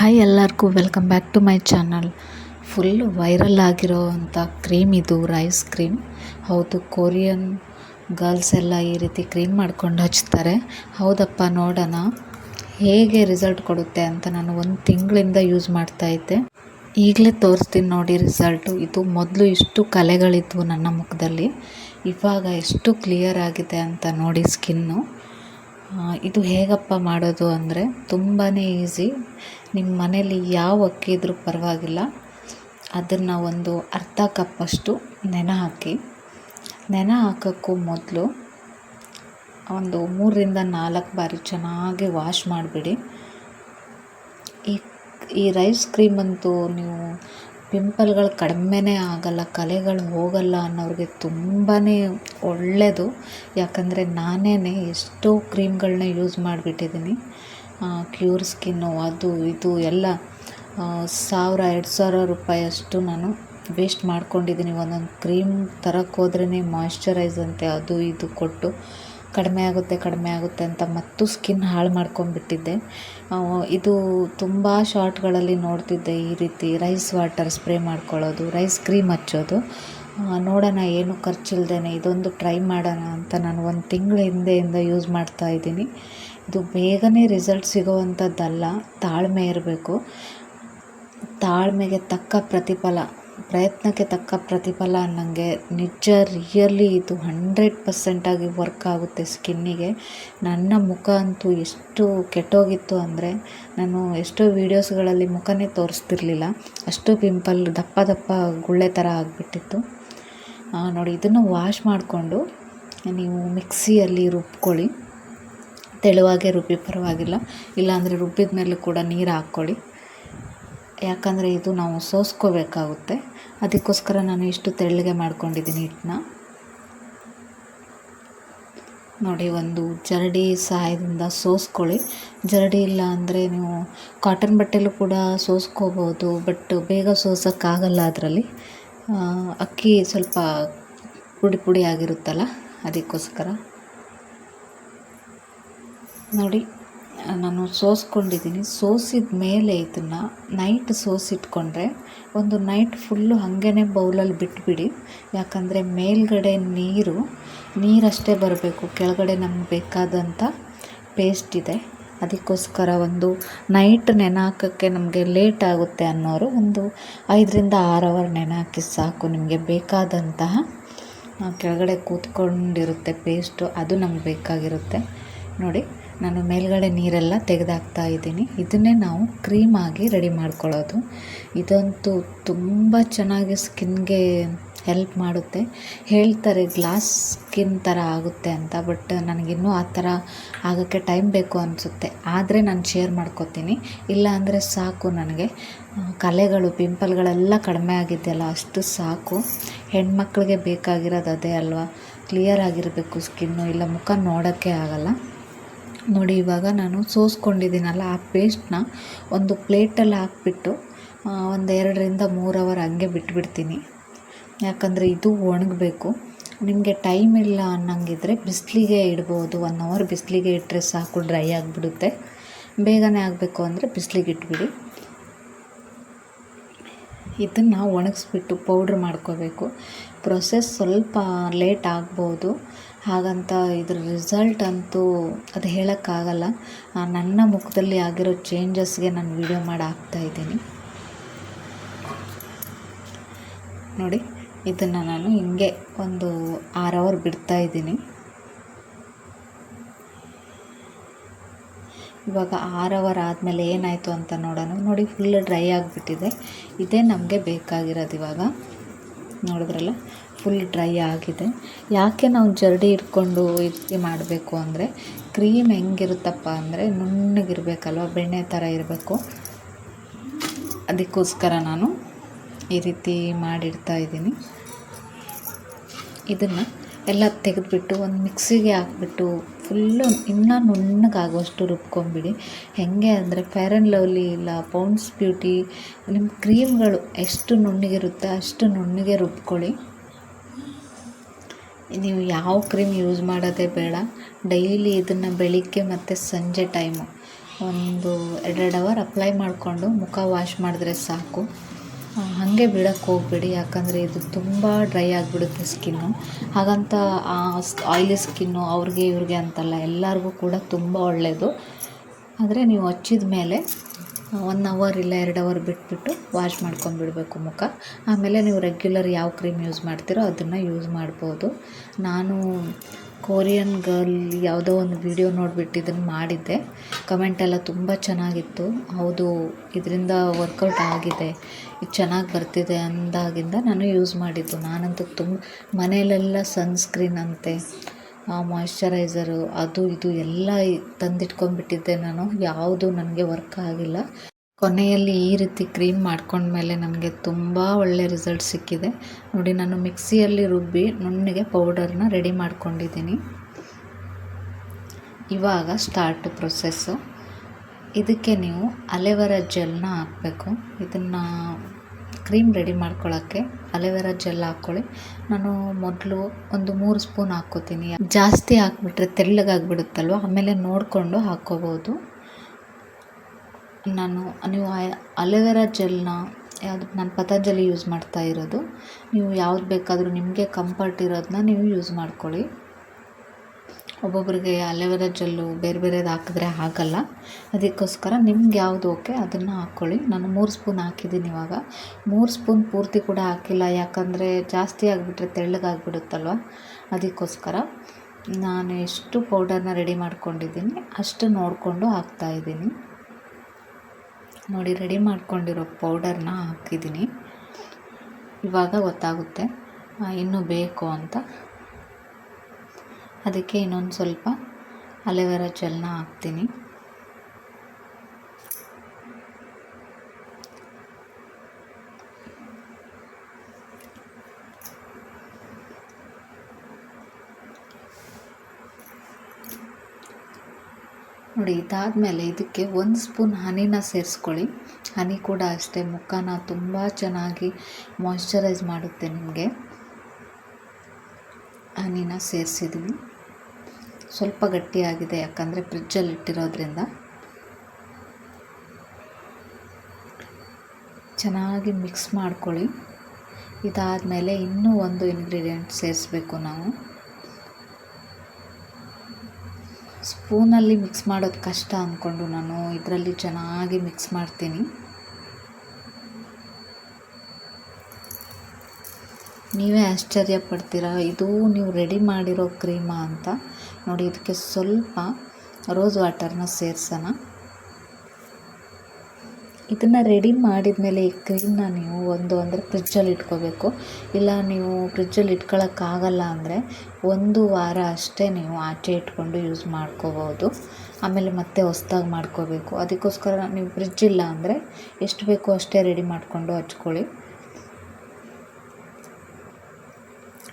Hi ಎಲ್ಲರಿಗೂ welcome back to my channel full viral ಆಗಿರೋ ಅಂಥ ಕ್ರೀಮ್ ಇದು ರೈಸ್ ಕ್ರೀಮ್ ಹೌದು ಕೊರಿಯನ್ ಗರ್ಲ್ಸ್ ಎಲ್ಲ ಈ ರೀತಿ ಕ್ರೀಮ್ ಮಾಡ್ಕೊಂಡು ಹಚ್ತಾರೆ. ಹೌದಪ್ಪ, ನೋಡೋಣ. ಹೇಗೆ ರಿಸಲ್ಟ್ ಕೊಡುತ್ತೆ ಅಂತ ನಾನು ಒಂದು ತಿಂಗಳಿಂದ ಯೂಸ್ ಮಾಡ್ತಾ ಇದ್ದೆ. ಈಗಲೇ ತೋರಿಸ್ತೀನಿ ನೋಡಿ ರಿಸಲ್ಟು ಇದು ಮೊದಲು ಇಷ್ಟು ಕಲೆಗಳಿದ್ವು ನನ್ನ ಮುಖದಲ್ಲಿ. ಇವಾಗ ಎಷ್ಟು ಕ್ಲಿಯರ್ ಆಗಿದೆ ಅಂತ ನೋಡಿ ಸ್ಕಿನ್ನು ಇದು ಹೇಗಪ್ಪ ಮಾಡೋದು ಅಂದರೆ ತುಂಬಾ ಈಸಿ. ನಿಮ್ಮ ಮನೇಲಿ ಯಾವ ಅಕ್ಕಿ ಇದ್ರೂ ಪರವಾಗಿಲ್ಲ. ಅದನ್ನು ಒಂದು ಅರ್ಧ ಕಪ್ಪಷ್ಟು ನೆನೆ ಹಾಕಿ. ನೆನೆ ಹಾಕೋಕ್ಕೂ ಮೊದಲು ಒಂದು ಮೂರರಿಂದ ನಾಲ್ಕು ಬಾರಿ ಚೆನ್ನಾಗಿ ವಾಶ್ ಮಾಡಿಬಿಡಿ. ಈ ಈ ರೈಸ್ ಕ್ರೀಮ್ ಅಂತೂ ನೀವು ಪಿಂಪಲ್ಗಳು ಕಡಿಮೆನೇ ಆಗಲ್ಲ, ಕಲೆಗಳು ಹೋಗಲ್ಲ ಅನ್ನೋರಿಗೆ ತುಂಬಾ ಒಳ್ಳೆಯದು ಯಾಕಂದರೆ ನಾನೇ ಎಷ್ಟೋ ಕ್ರೀಮ್ಗಳನ್ನ ಯೂಸ್ ಮಾಡಿಬಿಟ್ಟಿದ್ದೀನಿ ಕ್ಯೂರ್ ಸ್ಕಿನ್ನು, ಅದು ಇದು ಎಲ್ಲ ಸಾವಿರ, ಎರಡು ಸಾವಿರ ರೂಪಾಯಿ ಅಷ್ಟು ನಾನು ವೇಸ್ಟ್ ಮಾಡ್ಕೊಂಡಿದ್ದೀನಿ ಒಂದೊಂದು ಕ್ರೀಮ್ ತರಕ್ಕೆ ಹೋದ್ರೇ ಮಾಯ್ಶ್ಚರೈಸ್ ಅಂತೆ, ಅದು ಇದು ಕೊಟ್ಟು. ಕಡಿಮೆ ಆಗುತ್ತೆ ಕಡಿಮೆ ಆಗುತ್ತೆ ಅಂತ ಮತ್ತು ಸ್ಕಿನ್ ಹಾಳು ಮಾಡ್ಕೊಂಡ್ಬಿಟ್ಟಿದ್ದೆ. ಇದು ತುಂಬ ಶಾರ್ಟ್ಗಳಲ್ಲಿ ನೋಡ್ತಿದ್ದೆ ಈ ರೀತಿ ರೈಸ್ ವಾಟರ್ ಸ್ಪ್ರೇ ಮಾಡ್ಕೊಳ್ಳೋದು ರೈಸ್ ಕ್ರೀಮ್ ಹಚ್ಚೋದು. ನೋಡೋಣ ಏನು ಖರ್ಚಿಲ್ದೇ ಇದೊಂದು ಟ್ರೈ ಮಾಡೋಣ ಅಂತ ನಾನು ಒಂದು ತಿಂಗಳ ಹಿಂದೆಯಿಂದ ಯೂಸ್ ಮಾಡ್ತಾ ಇದ್ದೀನಿ. ಇದು ಬೇಗನೆ ರಿಸಲ್ಟ್ ಸಿಗೋವಂಥದ್ದಲ್ಲ, ತಾಳ್ಮೆ ಇರಬೇಕು. ತಾಳ್ಮೆಗೆ ತಕ್ಕ ಪ್ರತಿಫಲ. ಪ್ರಯತ್ನಕ್ಕೆ ತಕ್ಕ ಪ್ರತಿಫಲ ಅನ್ನಂಗೆ ನಿಜ ರಿಯಲಿ ಇದು ಹಂಡ್ರೆಡ್ ಪರ್ಸೆಂಟಾಗಿ ವರ್ಕ್ ಆಗುತ್ತೆ ಸ್ಕಿನ್ನಿಗೆ. ನನ್ನ ಮುಖ ಅಂತೂ ಎಷ್ಟು ಕೆಟ್ಟೋಗಿತ್ತು ಅಂದರೆ ನಾನು ಎಷ್ಟೋ ವೀಡಿಯೋಸ್ಗಳಲ್ಲಿ ಮುಖನೇ ತೋರಿಸ್ತಿರ್ಲಿಲ್ಲ. ಅಷ್ಟು ಪಿಂಪಲ್ ದಪ್ಪ ದಪ್ಪ ಗುಳ್ಳೆ ಥರ ಆಗಿಬಿಟ್ಟಿತ್ತು. ನೋಡಿ, ಇದನ್ನು ವಾಶ್ ಮಾಡಿಕೊಂಡು ನೀವು ಮಿಕ್ಸಿಯಲ್ಲಿ ರುಬ್ಕೊಳ್ಳಿ. ತೆಳುವಾಗೆ ರುಬ್ಬಿ ಪರವಾಗಿಲ್ಲ. ಇಲ್ಲಾಂದರೆ ರುಬ್ಬಿದ ಮೇಲೆ ಕೂಡ ನೀರು ಹಾಕ್ಕೊಳ್ಳಿ. ಯಾಕಂದರೆ ಇದು ನಾವು ಸೋಸ್ಕೋಬೇಕಾಗುತ್ತೆ. ಅದಕ್ಕೋಸ್ಕರ ನಾನು ಇಷ್ಟು ತೆಳ್ಳಗೆ ಮಾಡ್ಕೊಂಡಿದ್ದೀನಿ ಹಿಟ್ಟನ್ನ. ನೋಡಿ, ಒಂದು ಜರಡಿ ಸಹಾಯದಿಂದ ಸೋಸ್ಕೊಳ್ಳಿ. ಜರಡಿ ಇಲ್ಲ ಅಂದರೆ ನೀವು ಕಾಟನ್ ಬಟ್ಟೆಲೂ ಕೂಡ ಸೋಸ್ಕೋಬೋದು, ಬಟ್ ಬೇಗ ಸೋಸೋಕ್ಕಾಗಲ್ಲ ಅದರಲ್ಲಿ. ಅಕ್ಕಿ ಸ್ವಲ್ಪ ಪುಡಿ ಪುಡಿ ಆಗಿರುತ್ತಲ್ಲ, ಅದಕ್ಕೋಸ್ಕರ. ನೋಡಿ ನಾನು ಸೋಸ್ಕೊಂಡಿದ್ದೀನಿ. ಸೋಸಿದ ಮೇಲೆ ಇದನ್ನು ನೈಟ್ ಸೋಸಿಟ್ಕೊಂಡ್ರೆ ಒಂದು ನೈಟ್ ಫುಲ್ಲು ಹಾಗೇ ಬೌಲಲ್ಲಿ ಬಿಟ್ಬಿಡಿ. ಯಾಕಂದರೆ ಮೇಲ್ಗಡೆ ನೀರು, ನೀರಷ್ಟೇ ಬರಬೇಕು. ಕೆಳಗಡೆ ನಮ್ಗೆ ಬೇಕಾದಂಥ ಪೇಸ್ಟ್ ಇದೆ. ಅದಕ್ಕೋಸ್ಕರ ಒಂದು ನೈಟ್ ನೆನೆ ಹಾಕೋಕ್ಕೆ ನಮಗೆ ಲೇಟ್ ಆಗುತ್ತೆ ಅನ್ನೋರು ಒಂದು ಐದರಿಂದ ಆರು ಅವರ್ ನೆನೆ ಸಾಕು. ನಿಮಗೆ ಬೇಕಾದಂತಹ ಕೆಳಗಡೆ ಕೂತ್ಕೊಂಡಿರುತ್ತೆ ಪೇಸ್ಟು ಅದು ನಮ್ಗೆ ಬೇಕಾಗಿರುತ್ತೆ. ನೋಡಿ. ನಾನು ಮೇಲ್ಗಡೆ ನೀರೆಲ್ಲ ತೆಗೆದಾಕ್ತಾ ಇದ್ದೀನಿ. ಇದನ್ನೇ ನಾವು ಕ್ರೀಮ್ ಆಗಿ ರೆಡಿ ಮಾಡ್ಕೊಳ್ಳೋದು. ಇದಂತೂ ತುಂಬ ಚೆನ್ನಾಗಿ ಸ್ಕಿನ್ಗೆ ಹೆಲ್ಪ್ ಮಾಡುತ್ತೆ. ಹೇಳ್ತಾರೆ ಗ್ಲಾಸ್ ಸ್ಕಿನ್ ಥರ ಆಗುತ್ತೆ ಅಂತ, ಬಟ್ ನನಗಿನ್ನೂ ಆ ಥರ ಆಗೋಕ್ಕೆ ಟೈಮ್ ಬೇಕು ಅನಿಸುತ್ತೆ. ಆದರೆ ನಾನು ಶೇರ್ ಮಾಡ್ಕೋತೀನಿ. ಇಲ್ಲ ಅಂದರೆ ಸಾಕು ನನಗೆ. ಕಲೆಗಳು, ಪಿಂಪಲ್ಗಳೆಲ್ಲ ಕಡಿಮೆ ಆಗಿದೆಯಲ್ಲ, ಅಷ್ಟು ಸಾಕು. ಹೆಣ್ಮಕ್ಳಿಗೆ ಬೇಕಾಗಿರೋದು ಅದೇ ಅಲ್ವಾ? ಕ್ಲಿಯರ್ ಆಗಿರಬೇಕು ಸ್ಕಿನ್ನು. ಇಲ್ಲ ಮುಖ ನೋಡೋಕ್ಕೆ ಆಗಲ್ಲ. ನೋಡಿ ಇವಾಗ ನಾನು ಸೋಸ್ಕೊಂಡಿದ್ದೀನಲ್ಲ ಆ ಪೇಸ್ಟ್ನ ಒಂದು ಪ್ಲೇಟಲ್ಲಿ ಹಾಕ್ಬಿಟ್ಟು ಒಂದು ಎರಡರಿಂದ ಮೂರು ಅವರ್ ಹಂಗೆ ಬಿಟ್ಬಿಡ್ತೀನಿ. ಯಾಕಂದರೆ ಇದು ಒಣಗಬೇಕು. ನಿಮಗೆ ಟೈಮ್ ಇಲ್ಲ ಅನ್ನಂಗಿದ್ರೆ ಬಿಸಿಲಿಗೆ ಇಡ್ಬೋದು. ಒನ್ ಅವರ್ ಬಿಸಿಲಿಗೆ ಇಟ್ಟರೆ ಸಾಕು ಡ್ರೈ ಆಗಿಬಿಡುತ್ತೆ. ಬೇಗನೆ ಆಗಬೇಕು ಅಂದರೆ ಬಿಸಿಲಿಗೆ ಇಟ್ಬಿಡಿ. ಇದನ್ನು ಒಣಗಿಸ್ಬಿಟ್ಟು ಪೌಡ್ರ್ ಮಾಡ್ಕೋಬೇಕು. ಪ್ರೊಸೆಸ್ ಸ್ವಲ್ಪ ಲೇಟ್ ಆಗ್ಬೋದು. ಹಾಗಂತ ಇದ್ರ ರಿಸಲ್ಟ್ ಅಂತೂ ಅದು ಹೇಳೋಕ್ಕಾಗಲ್ಲ. ನನ್ನ ಮುಖದಲ್ಲಿ ಆಗಿರೋ ಚೇಂಜಸ್ಗೆ ನಾನು ವೀಡಿಯೋ ಮಾಡಿ ಹಾಕ್ತಾಯಿದ್ದೀನಿ ನೋಡಿ, ಇದನ್ನು ನಾನು ಹಿಂಗೆ ಒಂದು ಆರು ಅವರ್ ಬಿಡ್ತಾ ಇದ್ದೀನಿ. ಇವಾಗ ಆರು ಅವರ್ ಆದಮೇಲೆ ಏನಾಯಿತು ಅಂತ ನೋಡೋಣ. ನೋಡಿ ಫುಲ್ ಡ್ರೈ ಆಗಿಬಿಟ್ಟಿದೆ. ಇದೇ ನಮಗೆ ಬೇಕಾಗಿರೋದು ಇವಾಗ. ನೋಡಿದ್ರಲ್ಲ? ಫುಲ್ ಡ್ರೈ ಆಗಿದೆ. ಯಾಕೆ ನಾವು ಜರಡಿ ಇಟ್ಕೊಂಡು ರೀತಿ ಮಾಡಬೇಕು ಅಂದರೆ ಕ್ರೀಮ್ ಹೆಂಗಿರುತ್ತಪ್ಪ ಅಂದರೆ ನುಣ್ಣಗಿರಬೇಕಲ್ವ, ಬೆಣ್ಣೆ ಥರ ಇರಬೇಕು. ಅದಕ್ಕೋಸ್ಕರ ನಾನು ಈ ರೀತಿ ಮಾಡಿಡ್ತಾ ಇದ್ದೀನಿ. ಇದನ್ನು ಎಲ್ಲ ತೆಗೆದುಬಿಟ್ಟು ಒಂದು ಮಿಕ್ಸಿಗೆ ಹಾಕ್ಬಿಟ್ಟು ಫುಲ್ಲು ಇನ್ನೂ ನುಣ್ಣಗಾಗುವಷ್ಟು ರುಬ್ಕೊಂಬಿಡಿ ಹೇಗೆ ಅಂದರೆ ಫೇರ್ ಆ್ಯಂಡ್ ಲವ್ಲಿ ಇಲ್ಲ ಪೌಂಡ್ಸ್ ಬ್ಯೂಟಿ ನಿಮ್ಮ ಕ್ರೀಮ್ಗಳು ಎಷ್ಟು ನುಣ್ಣಗಿರುತ್ತೆ ಅಷ್ಟು ನುಣ್ಣಗೆ ರುಬ್ಕೊಳ್ಳಿ. ನೀವು ಯಾವ ಕ್ರೀಮ್ ಯೂಸ್ ಮಾಡೋದೇ ಬೇಡ. ಡೈಲಿ ಇದನ್ನು ಬೆಳಿಗ್ಗೆ ಮತ್ತು ಸಂಜೆ ಟೈಮು ಒಂದು ಎರಡೆರಡು ಅವರ್ ಅಪ್ಲೈ ಮಾಡಿಕೊಂಡು ಮುಖ ವಾಶ್ ಮಾಡಿದ್ರೆ ಸಾಕು. ಹಾಗೆ ಬಿಡೋಕ್ಕೆ ಹೋಗ್ಬೇಡಿ. ಯಾಕಂದರೆ ಇದು ತುಂಬ ಡ್ರೈ ಆಗಿಬಿಡುತ್ತೆ ಸ್ಕಿನ್ನು ಹಾಗಂತ ಆಯಿಲಿ ಸ್ಕಿನ್ನು ಅವ್ರಿಗೆ ಇವ್ರಿಗೆ ಅಂತಲ್ಲ, ಎಲ್ಲರಿಗೂ ಕೂಡ ತುಂಬ ಒಳ್ಳೆಯದು ಆದರೆ ನೀವು ಹಚ್ಚಿದ ಮೇಲೆ ಒನ್ ಅವರ್ ಇಲ್ಲ ಎರಡು ಅವರ್ ಬಿಟ್ಬಿಟ್ಟು ವಾಶ್ ಮಾಡ್ಕೊಂಡ್ಬಿಡ್ಬೇಕು ಮುಖ. ಆಮೇಲೆ ನೀವು ರೆಗ್ಯುಲರ್ ಯಾವ ಕ್ರೀಮ್ ಯೂಸ್ ಮಾಡ್ತೀರೋ ಅದನ್ನು ಯೂಸ್ ಮಾಡ್ಬೋದು. ನಾನು ಕೊರಿಯನ್ ಗರ್ಲ್ ಯಾವುದೋ ಒಂದು ವಿಡಿಯೋ ನೋಡಿಬಿಟ್ಟು ಇದನ್ನು ಮಾಡಿದ್ದೆ. ಕಮೆಂಟ್ ಎಲ್ಲ ತುಂಬ ಚೆನ್ನಾಗಿತ್ತು. ಹೌದು, ಇದರಿಂದ ವರ್ಕೌಟ್ ಆಗಿದೆ. ಇದು ಚೆನ್ನಾಗಿ ಬರ್ತಿದೆ ಅಂದಾಗಿಂದ ನಾನು ಯೂಸ್ ಮಾಡಿದ್ದು. ನಾನಂತೂ ತುಂಬ, ಮನೆಯಲ್ಲೆಲ್ಲ ಸನ್ಸ್ಕ್ರೀನ್ ಅಂತೆ. ಮಾಯ್ಶ್ಚರೈಸರು ಅದು ಇದು ಎಲ್ಲ ತಂದಿಟ್ಕೊಂಡ್ಬಿಟ್ಟಿದ್ದೆ ನಾನು. ಯಾವುದು ನನಗೆ ವರ್ಕ್ ಆಗಿಲ್ಲ. ಕೊನೆಯಲ್ಲಿ ಈ ರೀತಿ ಕ್ರೀಮ್ ಮಾಡ್ಕೊಂಡ್ಮೇಲೆ ನನಗೆ ತುಂಬ ಒಳ್ಳೆ ರಿಸಲ್ಟ್ ಸಿಕ್ಕಿದೆ. ನೋಡಿ, ನಾನು ಮಿಕ್ಸಿಯಲ್ಲಿ ರುಬ್ಬಿ ನುಣ್ಣಗೆ ಪೌಡರ್ನ ರೆಡಿ ಮಾಡ್ಕೊಂಡಿದ್ದೀನಿ. ಇವಾಗ ಸ್ಟಾರ್ಟ್ ಪ್ರೊಸೆಸ್ಸು ಇದಕ್ಕೆ ನೀವು ಅಲೆವರ ಜೆಲ್ನ ಹಾಕಬೇಕು. ಇದನ್ನು ಕ್ರೀಮ್ ರೆಡಿ ಮಾಡ್ಕೊಳ್ಳೋಕ್ಕೆ ಅಲೋವೆರಾ ಜೆಲ್ ಹಾಕ್ಕೊಳ್ಳಿ. ನಾನು ಮೊದಲು ಒಂದು ಮೂರು ಸ್ಪೂನ್ ಹಾಕ್ಕೋತೀನಿ. ಜಾಸ್ತಿ ಹಾಕ್ಬಿಟ್ರೆ ತೆಳ್ಳಗಾಗ್ಬಿಡುತ್ತಲ್ವ? ಆಮೇಲೆ ನೋಡಿಕೊಂಡು ಹಾಕ್ಕೋಬೋದು. ನಾನು, ನೀವು ಅಲೆವೆರಾ ಜೆಲ್ನ ಯಾವುದು, ನಾನು ಪತಂಜಲಿ ಯೂಸ್ ಮಾಡ್ತಾ ಇರೋದು. ನೀವು ಯಾವ್ದು ಬೇಕಾದರೂ ನಿಮಗೆ ಕಂಫರ್ಟ್ ಇರೋದನ್ನ ನೀವು ಯೂಸ್ ಮಾಡ್ಕೊಳ್ಳಿ. ಒಬ್ಬೊಬ್ಬರಿಗೆ ಅಲೆವೆರ ಜೆಲ್ಲು ಬೇರೆ ಬೇರೆದು ಹಾಕಿದ್ರೆ ಆಗಲ್ಲ ಅದಕ್ಕೋಸ್ಕರ ನಿಮ್ಗೆ ಯಾವುದು ಓಕೆ ಅದನ್ನು ಹಾಕ್ಕೊಳ್ಳಿ ನಾನು ಮೂರು ಸ್ಪೂನ್ ಹಾಕಿದ್ದೀನಿ ಇವಾಗ. ಮೂರು ಸ್ಪೂನ್ ಪೂರ್ತಿ ಕೂಡ ಹಾಕಿಲ್ಲ. ಯಾಕಂದರೆ ಜಾಸ್ತಿ ಆಗಿಬಿಟ್ರೆ ತೆಳ್ಳಗಾಗ್ಬಿಡುತ್ತಲ್ವ? ಅದಕ್ಕೋಸ್ಕರ ನಾನು ಎಷ್ಟು ಪೌಡರ್ನ ರೆಡಿ ಮಾಡ್ಕೊಂಡಿದ್ದೀನಿ ಅಷ್ಟು ನೋಡಿಕೊಂಡು ಹಾಕ್ತಾಯಿದ್ದೀನಿ ನೋಡಿ, ರೆಡಿ ಮಾಡ್ಕೊಂಡಿರೋ ಪೌಡರ್ನ ಹಾಕಿದ್ದೀನಿ. ಇವಾಗ ಗೊತ್ತಾಗುತ್ತೆ. ಇನ್ನೂ ಬೇಕು ಅಂತ. ಅದಕ್ಕೆ ಇನ್ನೊಂದು ಸ್ವಲ್ಪ ಅಲೆವೆರಾ ಜೆಲ್ನ ಹಾಕ್ತೀನಿ. ನೋಡಿ, ಇದಾದಮೇಲೆ ಇದಕ್ಕೆ ಒಂದು ಸ್ಪೂನ್ ಹನಿನ ಸೇರಿಸ್ಕೊಳ್ಳಿ. ಹನಿ ಕೂಡ ಅಷ್ಟೇ, ಮುಖನ ತುಂಬ ಚೆನ್ನಾಗಿ ಮಾಯ್ಶ್ಚರೈಸ್ ಮಾಡುತ್ತೆ ನಿಮಗೆ. ಹನಿನ ಸೇರಿಸಿದ್ವಿ ಸ್ವಲ್ಪ ಗಟ್ಟಿಯಾಗಿದೆ ಯಾಕಂದರೆ ಫ್ರಿಜ್ಜಲ್ಲಿ ಇಟ್ಟಿರೋದ್ರಿಂದ. ಚೆನ್ನಾಗಿ ಮಿಕ್ಸ್ ಮಾಡ್ಕೊಳ್ಳಿ. ಇದಾದಮೇಲೆ ಇನ್ನೂ ಒಂದು ಇಂಗ್ರೀಡಿಯೆಂಟ್ ಸೇರಿಸ್ಬೇಕು ನಾವು. ಸ್ಪೂನಲ್ಲಿ ಮಿಕ್ಸ್ ಮಾಡೋದು ಕಷ್ಟ ಅಂದ್ಕೊಂಡು ನಾನು ಇದರಲ್ಲಿ ಚೆನ್ನಾಗಿ ಮಿಕ್ಸ್ ಮಾಡ್ತೀನಿ. ನೀವೇ ಆಶ್ಚರ್ಯ ಪಡ್ತೀರಾ, ಇದು ನೀವು ರೆಡಿ ಮಾಡಿರೋ ಕ್ರೀಮಾ ಅಂತ. ನೋಡಿ, ಇದಕ್ಕೆ ಸ್ವಲ್ಪ ರೋಸ್ ವಾಟರ್ನ ಸೇರಿಸೋಣ. ಇದನ್ನು ರೆಡಿ ಮಾಡಿದ ಮೇಲೆ ಈ ಕ್ರೀಮ್ನ ನೀವು ಒಂದು ಅಂದರೆ ಫ್ರಿಜ್ಜಲ್ಲಿ ಇಟ್ಕೋಬೇಕು. ಇಲ್ಲ ನೀವು ಫ್ರಿಜ್ಜಲ್ಲಿ ಇಟ್ಕೊಳ್ಳೋಕ್ಕಾಗಲ್ಲ ಅಂದರೆ ಒಂದು ವಾರ ಅಷ್ಟೇ ನೀವು ಆಚೆ ಇಟ್ಕೊಂಡು ಯೂಸ್ ಮಾಡ್ಕೋಬೋದು ಆಮೇಲೆ ಮತ್ತೆ ಹೊಸ್ದಾಗಿ ಮಾಡ್ಕೋಬೇಕು. ಅದಕ್ಕೋಸ್ಕರ ನೀವು ಫ್ರಿಜ್ ಇಲ್ಲ ಅಂದರೆ ಎಷ್ಟು ಬೇಕೋ ಅಷ್ಟೇ ರೆಡಿ ಮಾಡಿಕೊಂಡು ಹಚ್ಕೊಳ್ಳಿ.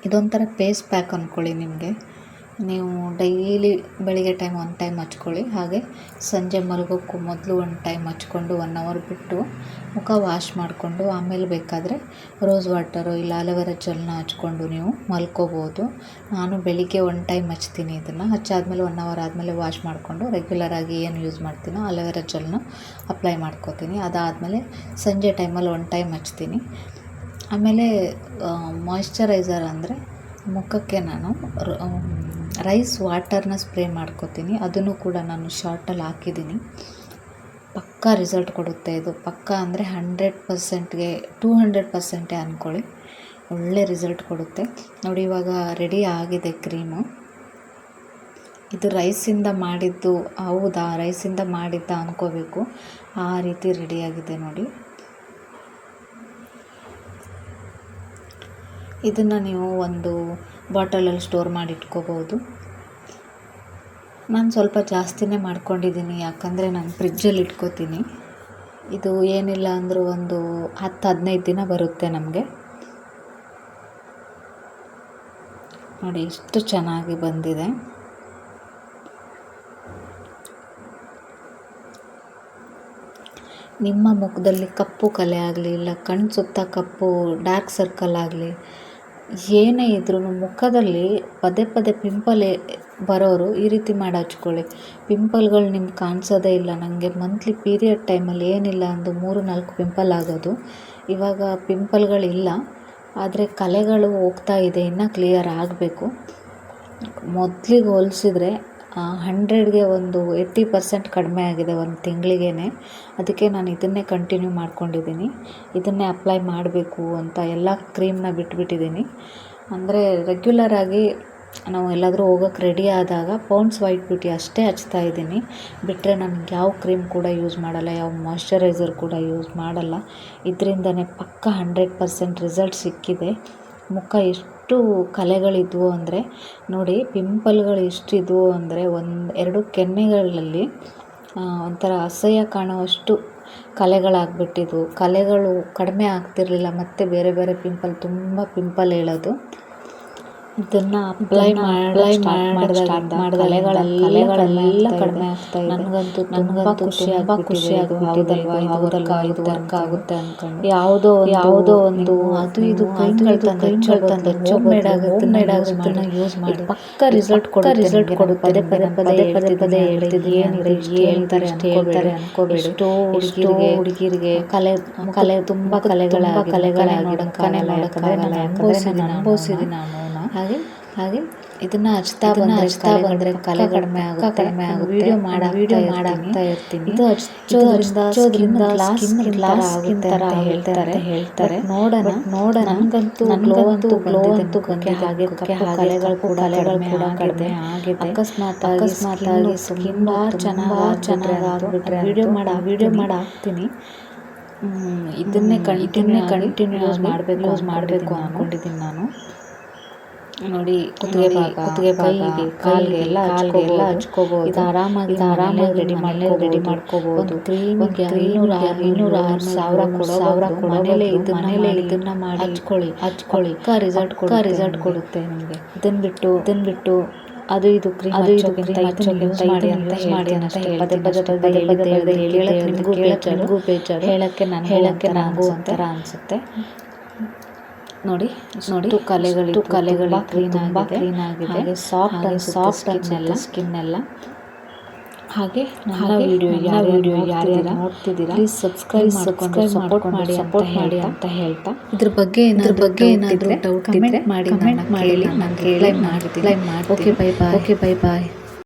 ಇದೊಂಥರ ಪೇಸ್ಟ್ ಪ್ಯಾಕ್ ಅಂದ್ಕೊಳ್ಳಿ ನಿಮಗೆ. ನೀವು ಡೈಲಿ ಬೆಳಿಗ್ಗೆ ಟೈಮ್ ಒನ್ ಟೈಮ್ ಹಚ್ಕೊಳ್ಳಿ. ಹಾಗೆ ಸಂಜೆ ಮಲಗೋಕ್ಕೂ ಮೊದಲು ಒಂದು ಟೈಮ್ ಹಚ್ಕೊಂಡು ಒನ್ ಅವರ್ ಬಿಟ್ಟು ಮುಖ ವಾಶ್ ಮಾಡಿಕೊಂಡು ಆಮೇಲೆ ಬೇಕಾದರೆ ರೋಸ್ ವಾಟರು ಇಲ್ಲ ಅಲೋವೆರಾ ಜೆಲ್ನ ಹಚ್ಕೊಂಡು ನೀವು ಮಲ್ಕೋಬೋದು. ನಾನು ಬೆಳಿಗ್ಗೆ ಒನ್ ಟೈಮ್ ಹಚ್ತೀನಿ ಇದನ್ನು. ಹಚ್ಚಾದಮೇಲೆ ಒನ್ ಅವರ್ ಆದಮೇಲೆ ವಾಶ್ ಮಾಡಿಕೊಂಡು ರೆಗ್ಯುಲರಾಗಿ ಏನು ಯೂಸ್ ಮಾಡ್ತೀನೋ ಅಲೋವೆರಾ ಜೆಲ್ನ ಅಪ್ಲೈ ಮಾಡ್ಕೋತೀನಿ. ಅದಾದಮೇಲೆ ಸಂಜೆ ಟೈಮಲ್ಲಿ ಒನ್ ಟೈಮ್ ಹಚ್ತೀನಿ. ಆಮೇಲೆ ಮಾಯಿಶ್ಚರೈಸರ್ ಅಂದರೆ ಮುಖಕ್ಕೆ ನಾನು ರೈಸ್ ವಾಟರ್ನ ಸ್ಪ್ರೇ ಮಾಡ್ಕೋತೀನಿ. ಅದನ್ನು ಕೂಡ ನಾನು ಶಾರ್ಟಲ್ಲಿ ಹಾಕಿದ್ದೀನಿ. ಪಕ್ಕಾ ರಿಸಲ್ಟ್ ಕೊಡುತ್ತೆ ಇದು. ಪಕ್ಕಾ ಅಂದರೆ ಹಂಡ್ರೆಡ್ ಪರ್ಸೆಂಟ್ಗೆ ಟೂ ಹಂಡ್ರೆಡ್ ಪರ್ಸೆಂಟೇ ಅಂದ್ಕೊಳ್ಳಿ ಒಳ್ಳೆ ರಿಸಲ್ಟ್ ಕೊಡುತ್ತೆ. ನೋಡಿ ಇವಾಗ ರೆಡಿ ಆಗಿದೆ ಕ್ರೀಮು ಇದು ರೈಸಿಂದ ಮಾಡಿದ್ದು, ಹೌದಾ? ರೈಸಿಂದ ಮಾಡಿದ್ದ ಅಂದ್ಕೋಬೇಕು ಆ ರೀತಿ ರೆಡಿಯಾಗಿದೆ ನೋಡಿ. ಇದನ್ನು ನೀವು ಒಂದು ಬಾಟಲಲ್ಲಿ ಸ್ಟೋರ್ ಮಾಡಿ ಇಟ್ಕೋಬೋದು ನಾನು ಸ್ವಲ್ಪ ಜಾಸ್ತಿನೇ ಮಾಡ್ಕೊಂಡಿದ್ದೀನಿ, ಯಾಕಂದರೆ ನಾನು ಫ್ರಿಜ್ಜಲ್ಲಿ ಇಟ್ಕೋತೀನಿ. ಇದು ಏನಿಲ್ಲ ಅಂದರೂ ಒಂದು ಹತ್ತು ಹದಿನೈದು ದಿನ ಬರುತ್ತೆ ನಮಗೆ. ನೋಡಿ ಎಷ್ಟು ಚೆನ್ನಾಗಿ ಬಂದಿದೆ. ನಿಮ್ಮ ಮುಖದಲ್ಲಿ ಕಪ್ಪು ಕಲೆ ಆಗಲಿ, ಇಲ್ಲ ಕಣ್ಣು ಸುತ್ತ ಕಪ್ಪು, ಡಾರ್ಕ್ ಸರ್ಕಲ್ ಆಗಲಿ ಏನೇ ಇದ್ರೂ ಮುಖದಲ್ಲಿ ಪದೇ ಪದೇ ಪಿಂಪಲ್ ಬರೋರು ಈ ರೀತಿ ಮಾಡಿ ಹಚ್ಕೊಳ್ಳಿ ಪಿಂಪಲ್ಗಳು ನಿಮ್ಗೆ ಕಾಣಿಸೋದೇ ಇಲ್ಲ. ನನಗೆ ಮಂತ್ಲಿ ಪೀರಿಯಡ್ ಟೈಮಲ್ಲಿ ಏನಿಲ್ಲ ಅಂದು ಮೂರು ನಾಲ್ಕು ಪಿಂಪಲ್ ಆಗೋದು. ಇವಾಗ ಪಿಂಪಲ್ಗಳಿಲ್ಲ ಆದರೆ ಕಲೆಗಳು ಹೋಗ್ತಾ ಇದೆ. ಇನ್ನೂ ಕ್ಲಿಯರ್ ಆಗಬೇಕು. ಮೊದಲಿಗೆ ಹೋಲಿಸಿದ್ರೆ ಹಂಡ್ರೆಡ್ಗೆ ಒಂದು ಏಯ್ಟಿ ಪರ್ಸೆಂಟ್ ಕಡಿಮೆ ಆಗಿದೆ ಒಂದು ತಿಂಗಳಿಗೇನೆ. ಅದಕ್ಕೆ ನಾನು ಇದನ್ನೇ ಕಂಟಿನ್ಯೂ ಮಾಡ್ಕೊಂಡಿದ್ದೀನಿ. ಇದನ್ನೇ ಅಪ್ಲೈ ಮಾಡಬೇಕು ಅಂತ ಎಲ್ಲ ಕ್ರೀಮ್ನ ಬಿಟ್ಬಿಟ್ಟಿದ್ದೀನಿ. ಅಂದರೆ ರೆಗ್ಯುಲರಾಗಿ ನಾವು ಎಲ್ಲಾದರೂ ಹೋಗೋಕ್ಕೆ ರೆಡಿ ಆದಾಗ ಪೌಂಡ್ಸ್ ವೈಟ್ ಬ್ಯೂಟಿ ಅಷ್ಟೇ ಹಚ್ತಾ ಇದ್ದೀನಿ. ಬಿಟ್ಟರೆ ನನಗೆ ಯಾವ ಕ್ರೀಮ್ ಕೂಡ ಯೂಸ್ ಮಾಡಲ್ಲ, ಯಾವ ಮಾಯ್ಶ್ಚರೈಸರ್ ಕೂಡ ಯೂಸ್ ಮಾಡಲ್ಲ. ಇದರಿಂದನೇ ಪಕ್ಕ ಹಂಡ್ರೆಡ್ ಪರ್ಸೆಂಟ್ ರಿಸಲ್ಟ್ ಸಿಕ್ಕಿದೆ. ಮುಖ ಎಷ್ಟು ಕಲೆಗಳಿದ್ವು ಅಂದರೆ, ನೋಡಿ ಪಿಂಪಲ್ಗಳು ಎಷ್ಟಿದ್ವು ಅಂದರೆ ಒಂದು, ಎರಡು ಕೆನ್ನೆಗಳಲ್ಲಿ ಒಂಥರ ಅಸಹ್ಯ ಕಾಣುವಷ್ಟು ಕಲೆಗಳಾಗ್ಬಿಟ್ಟಿದ್ವು. ಕಲೆಗಳು ಕಡಿಮೆ ಆಗ್ತಿರಲಿಲ್ಲ, ಮತ್ತು ಬೇರೆ ಬೇರೆ ಪಿಂಪಲ್, ತುಂಬ ಪಿಂಪಲ್ ಹೇಳೋದು. ಇದನ್ನು ಅಪ್ಲೈ ಅಪ್ಲೈ ಮಾಡಿದಾಗ ಕಲೆಗಳೆಲ್ಲ ಕಡಿಮೆ ಆಗ್ತಾ ಇದೆ. ನನಗಂತೂ ನನಗಂತೂ ಖುಷಿ ಖುಷಿ ಹೌದಲ್ವಾ ಇದು ವರ್ಕ್ ಆಗುತ್ತೆ ಅನ್ಕೊಂಡು. ಯಾವುದೋ ಯಾವುದೋ ಒಂದು ಅದು ಇದು ಕ್ರೀಮ್ಗಳು ತಂದು ಹಚ್ಚೋದು ತಂದು ಹೆಚ್ಚು ಮೇಡ್ ಆಗುತ್ತೆ ಮೇಡ್ ಆಗುತ್ತೆ ಯೂಸ್ ಮಾಡಿ. ಪಕ್ಕ ರಿಸಲ್ಟ್ ಕೊಡ ರಿಸಲ್ಟ್ ಕೊಡು ಪದೇ ಪದೇ ಪದೇ ಪದೇ ಪದೇ ಹೇಳ್ತಿದ್ದು ಏನಿದೆ ಹೇಳ್ತಾರೆ ಅಂತ ಹೇಳ್ತಾರೆ ಅನ್ಕೋಬೇಡಿ. ಎಷ್ಟೋ ಹುಡುಗಿರಿಗೆ ಹುಡುಗಿರಿಗೆ ಕಲೆ ಕಲೆ ತುಂಬ ಕಲೆಗಳ ಕಲೆಗಳ ನೋಡೋಕ್ಕಾಗಲ್ಲ ನೋಡೋಕ್ಕಾಗಲ್ಲ ಅನುಭವಿಸಿದ್ದೀನಿ ಅನುಭವಿಸಿದ್ದೀನಿ. ನಾನು ಹಾಗೆ ಹಾಗೆ ಇದನ್ನ ಹಚ್ತಾ ಬಂದ್ರೆ ಹಚ್ತಾ ಬಂದ್ರೆ ಕಲೆ ಕಡಿಮೆ ಆಗುತ್ತೆ ಕಡಿಮೆ ಆಗುತ್ತೆ ವಿಡಿಯೋ ಮಾಡ ವಿಡಿಯೋ ಮಾಡಾಗ್ತಾ ಇರ್ತೀನಿ. ಇದು ಹಚ್ಚೋದ್ರಿಂದ ಹಚ್ಚೋದ್ರಿಂದ ಸ್ಕಿನ್ ಗ್ಲಾಸ್ ಸ್ಕಿನ್ ಥರ ಹೇಳ್ತಾರೆ. ಹೇಳ್ತಾರೆ. ನೋಡೋಣ ನೋಡೋಣ. ನನಗಂತೂ ನನಗಂತೂ ಗ್ಲೋ ಅಂತೂ ಬಂದಿದೆ ಹಾಗೆ ಕಲೆಗಳು ಕೂಡ ಕಲೆಗಳು ಕೂಡ ಕಡಿಮೆ ಆಗಿದೆ. ಅಕಸ್ಮಾತ್ ಅಕಸ್ಮಾತ್ ಆಗಿ ಸ್ಕಿನ್ ಚೆನ್ನಾಗಿ ಚೆನ್ನಾಗಿ ಆಗ್ಬಿಟ್ರೆ ವಿಡಿಯೋ ಮಾಡ ವಿಡಿಯೋ ಮಾಡಿ ಹಾಕ್ತೀನಿ. ಇದನ್ನೇ ಕಂಟಿನ್ಯೂ ಕಂಟಿನ್ಯೂ ಯೂಸ್ ಮಾಡಬೇಕು ಯೂಸ್ ಮಾಡಬೇಕು ಅಂದ್ಕೊಂಡಿದ್ದೀನಿ ನಾನು. ನೋಡಿ ಕುತ್ತಿಗೆ ಭಾಗ ಕುತ್ತಿಗೆ ಕೈಗೆ ಕಾಲಿಗೆ ಎಲ್ಲ ಕಾಲಿಗೆ ಎಲ್ಲ ಹಚ್ಕೋಬಹುದು ಇದು ಆರಾಮಾಗಿ ಆರಾಮಾಗಿ ರೆಡಿ ಮಾಡಿ ರೆಡಿ ಮಾಡ್ಕೋಬಹುದು ಕ್ರೀಮ್ಗೆ ಐನೂರ ಇನ್ನೂರ ಆರು ಸಾವಿರ ಕೊಡೋ ಸಾವಿರ ಮನೇಲೆ ಇದು ಮನೇಲೆ ಇದನ್ನ ಮಾಡಿ ಹಚ್ಕೊಳ್ಳಿ. ಹಚ್ಕೊಳ್ಳಿ. ರಿಸಲ್ಟ್ ಕೊಡ ರಿಸಲ್ಟ್ ಕೊಡುತ್ತೆ ನಿಮಗೆ. ಇದನ್ನ ಬಿಟ್ಟು ಇದನ್ನ ಬಿಟ್ಟು ಅದು ಇದು ಕ್ರೀಮ್ ಅದು ಇದು ಕ್ರೀಮ್ ಮಾಡಿ ಅಂತ ಮಾಡಿ ಅಂತ ಪದೇ ಪದೇ ಪದೇ ಪದೇ ಹೇಳಕ್ಕೆ ನಿಮಗೂ ನಿಮಗೂ ಬೇಜಾರು ಹೇಳಕ್ಕೆ ನಾನು ಹೇಳಕ್ಕೆ ನನಗೂ ಒಂಥರ ಅನಿಸುತ್ತೆ. ನೋಡಿ ನೋಡಿ. ಕಲೆಗಳು ಕಲೆಗಳು ಕ್ಲೀನ್ ಕ್ಲೀನ್ ಆಗಿದೆ ಹಾಗೆ ಸಾಫ್ಟ್ ಸಾಫ್ಟ್ ಅನ್ನೆಲ್ಲ ಸ್ಕಿನ್ ಎಲ್ಲ. ಹಾಗೆ ನನ್ನ ವಿಡಿಯೋ ಯಾವ ವಿಡಿಯೋ ಯಾರ್ಯಾರು ನೋಡ್ತಿದ್ದೀರಾ? ಪ್ಲೀಸ್ ಸಬ್ಸ್ಕ್ರೈಬ್ ಮಾಡ್ಕೊಂಡು ಸಪೋರ್ಟ್ ಮಾಡಿ ಸಪೋರ್ಟ್ ಮಾಡಿ ಅಂತ ಹೇಳ್ತಾ. ಇದ್ರ ಬಗ್ಗೆ ಇದ್ರ ಬಗ್ಗೆ ಏನಾದರೂ ಡೌಟ್ ಕಮೆಂಟ್ ಮಾಡಿ ಕಮೆಂಟ್ ಮಾಡಿ ನಾನು ರಿಪ್ಲೈ ಮಾಡ್ತೀನಿ. Okay bye bye okay bye bye